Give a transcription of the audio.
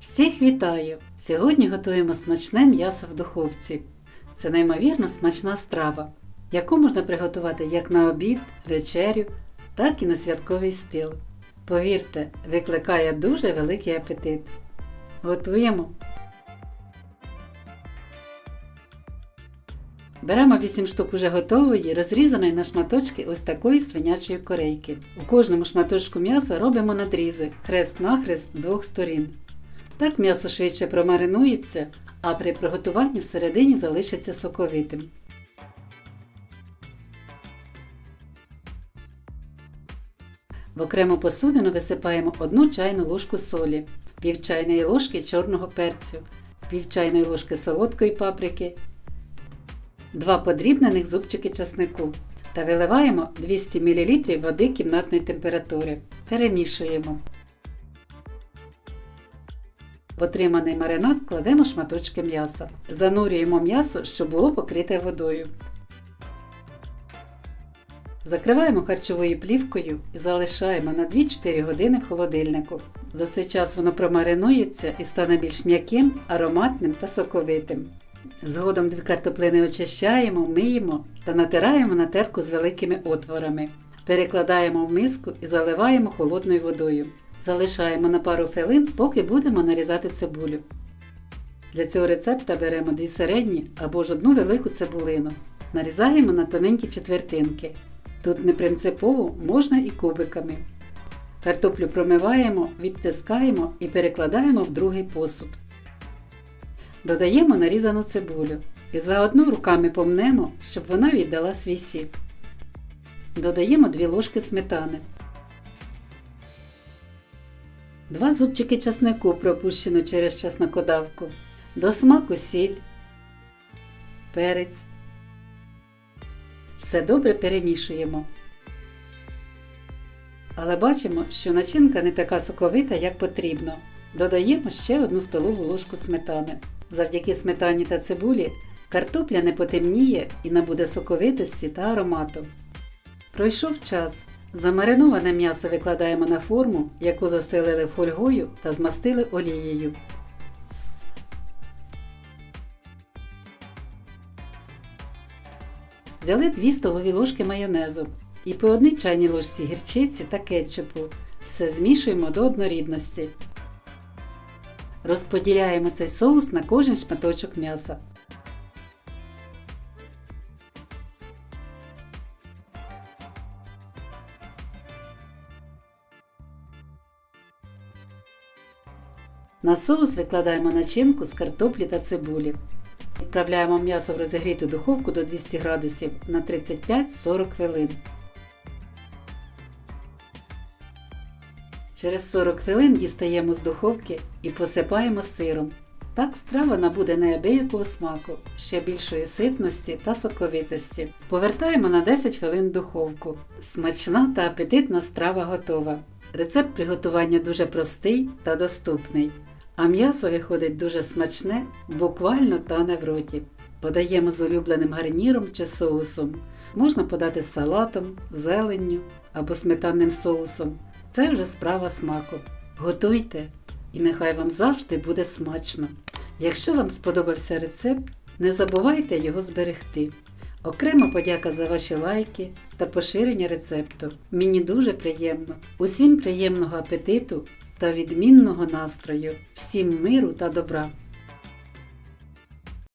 Всіх вітаю! Сьогодні готуємо смачне м'ясо в духовці. Це неймовірно смачна страва, яку можна приготувати як на обід, вечерю, так і на святковий стіл. Повірте, викликає дуже великий апетит. Готуємо. Беремо 8 штук уже готової, розрізаної на шматочки ось такої свинячої корейки. У кожному шматочку м'яса робимо надрізи хрест-нахрест двох сторін. Так м'ясо швидше промаринується, а при приготуванні всередині залишиться соковитим. В окрему посудину висипаємо 1 чайну ложку солі, пів чайної ложки чорного перцю, пів чайної ложки солодкої паприки, 2 подрібнених зубчики часнику та виливаємо 200 мл води кімнатної температури. Перемішуємо. В отриманий маринад кладемо шматочки м'яса. Занурюємо м'ясо, щоб було покрите водою. Закриваємо харчовою плівкою і залишаємо на 2-4 години в холодильнику. За цей час воно промаринується і стане більш м'яким, ароматним та соковитим. Згодом дві картоплини очищаємо, миємо та натираємо на терку з великими отворами. Перекладаємо в миску і заливаємо холодною водою. Залишаємо на пару хвилин, поки будемо нарізати цибулю. Для цього рецепта беремо дві середні або ж одну велику цибулину. Нарізаємо на тоненькі четвертинки. Тут не принципово можна і кубиками. Картоплю промиваємо, відтискаємо і перекладаємо в другий посуд. Додаємо нарізану цибулю і заодно руками помнемо, щоб вона віддала свій сік. Додаємо 2 ложки сметани. Два зубчики часнику пропущено через чеснокодавку. До смаку сіль, перець. Все добре перемішуємо. Але бачимо, що начинка не така соковита, як потрібно. Додаємо ще одну столову ложку сметани. Завдяки сметані та цибулі картопля не потемніє і набуде соковитості та аромату. Пройшов час. Замариноване м'ясо викладаємо на форму, яку застелили фольгою та змастили олією. Взяли 2 столові ложки майонезу і по одній чайній ложці гірчиці та кетчупу. Все змішуємо до однорідності. Розподіляємо цей соус на кожен шматочок м'яса. На соус викладаємо начинку з картоплі та цибулі. Відправляємо м'ясо в розігріту духовку до 200 градусів на 35-40 хвилин. Через 40 хвилин дістаємо з духовки і посипаємо сиром. Так страва набуде неабиякого смаку, ще більшої ситності та соковитості. Повертаємо на 10 хвилин духовку. Смачна та апетитна страва готова. Рецепт приготування дуже простий та доступний. А м'ясо виходить дуже смачне, буквально тане в роті. Подаємо з улюбленим гарніром чи соусом. Можна подати з салатом, зеленню або сметанним соусом. Це вже справа смаку. Готуйте і нехай вам завжди буде смачно. Якщо вам сподобався рецепт, не забувайте його зберегти. Окрема подяка за ваші лайки та поширення рецепту. Мені дуже приємно. Усім приємного апетиту та відмінного настрою, всім миру та добра!